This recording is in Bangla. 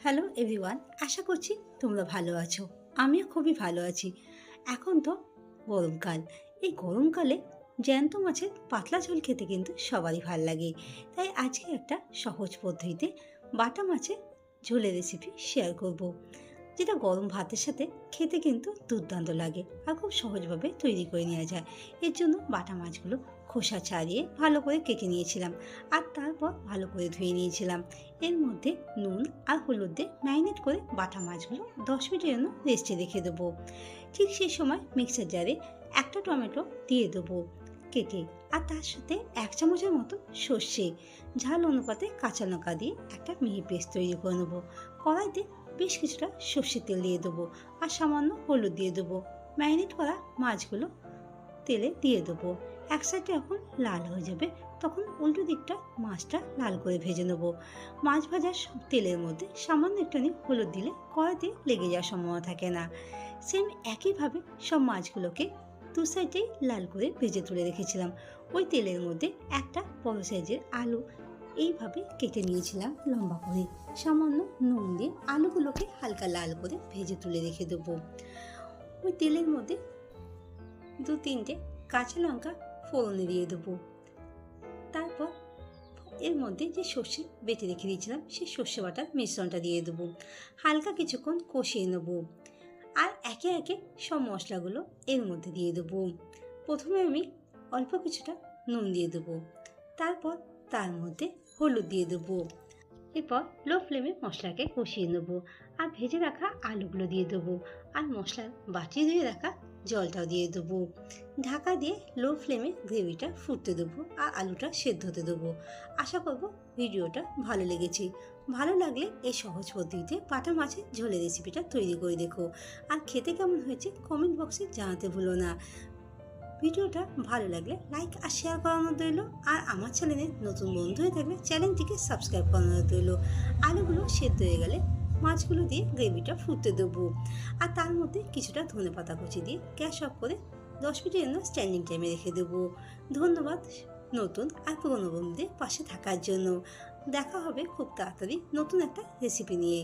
হ্যালো এভরিওয়ান, আশা করছি তোমরা ভালো আছো। আমিও খুবই ভালো আছি। এখন তো গরমকাল। এই গরমকালে জ্যান্ত মাছের পাতলা ঝোল খেতে কিন্তু সবারই ভালো লাগে। তাই আজকে একটা সহজ পদ্ধতিতে বাটা মাছের ঝোলের রেসিপি শেয়ার করব। যেটা গরম ভাতের সাথে খেতে কিন্তু দুর্দান্ত লাগে আর খুব সহজভাবে তৈরি করে নেওয়া যায়। এর জন্য বাটা মাছগুলো খোসা ছাড়িয়ে ভালো করে কেটে নিয়েছিলাম আর তারপর ভালো করে ধুয়ে নিয়েছিলাম। এর মধ্যে নুন আর হলুদ দিয়ে ম্যারিনেট করে বাটা মাছগুলো দশ মিনিটের জন্য রেস্টে রেখে দেবো। ঠিক সেই সময় মিক্সার জারে একটা টমেটো দিয়ে দেবো কেটে আর তার সাথে এক চামচের মতো সর্ষে ঝাল অনুপাতে কাঁচা লঙ্কা দিয়ে একটা মিহি পেস্ট তৈরি করে নেব। কড়াইতে বেশ কিছুটা সর্ষের তেল দিয়ে দেবো আর সামান্য হলুদ দিয়ে দেবো। ম্যারিনেট করা মাছগুলো তেলে দিয়ে দেবো। এক সাইডে এখন লাল হয়ে যাবে, তখন উল্টো দিকটা মাছটা লাল করে ভেজে নেব। মাছ ভাজার তেলের মধ্যে সামান্য একটুখানি হলুদ দিলে কড়াতে লেগে যাওয়ার সম্ভাবনা থাকে না। সেম একইভাবে সব মাছগুলোকে দু সাইডেই লাল করে ভেজে তুলে রেখেছিলাম। ওই তেলের মধ্যে একটা বড় সাইজের আলু এইভাবে কেটে নিয়েছিলাম লম্বা করে। সামান্য নুন দিয়ে আলুগুলোকে হালকা লাল করে ভেজে তুলে রেখে দেবো। ওই তেলের মধ্যে দু তিনটে কাঁচা লঙ্কা ফোড়নে দিয়ে দেবো। তারপর এর মধ্যে যে সর্ষে বেটে রেখে দিয়েছিলাম, সেই সর্ষে বাটার মিশ্রণটা দিয়ে দেবো। হালকা কিছুক্ষণ কষিয়ে নেব। আর একে একে সব মশলাগুলো এর মধ্যে দিয়ে দেবো। প্রথমে আমি অল্প কিছুটা নুন দিয়ে দেবো। তারপর তার মধ্যে হলুদ দিয়ে দেবো। এরপর লো ফ্লেমে মশলাকে কষিয়ে নেব আর ভেজে রাখা আলুগুলো দিয়ে দেবো আর মশলার বাটি দিয়ে রাখা জলটাও দিয়ে দেবো। ঢাকা দিয়ে লো ফ্লেমে গ্রেভিটা ফুটতে দেবো আর আলুটা সেদ্ধ হতে দেবো। আশা করব ভিডিওটা ভালো লেগেছে। ভালো লাগলে এই সহজ পদ্ধতিতে পাটা মাছের ঝোলের রেসিপিটা তৈরি করে দেখো। আর খেতে কেমন হয়েছে কমেন্ট বক্সে জানাতে ভুলো না। ভিডিওটা ভালো লাগলে লাইক আর শেয়ার করানো রইল। আর আমার চ্যানেলে নতুন বন্ধু হয়ে থাকলে চ্যানেলটিকে সাবস্ক্রাইব করানো রইল। আলুগুলো সেদ্ধ হয়ে গেলে মাছগুলো দিয়ে গ্রেভিটা ফুটতে দেবো। আর তার মধ্যে কিছুটা ধনে পাতা কুচি দিয়ে গ্যাস অফ করে দশ মিনিটের জন্য স্ট্যান্ডিং টাইমে রেখে দেবো। ধন্যবাদ নতুন আর পুরনো বন্ধুদের পাশে থাকার জন্য। দেখা হবে খুব তাড়াতাড়ি নতুন একটা রেসিপি নিয়ে।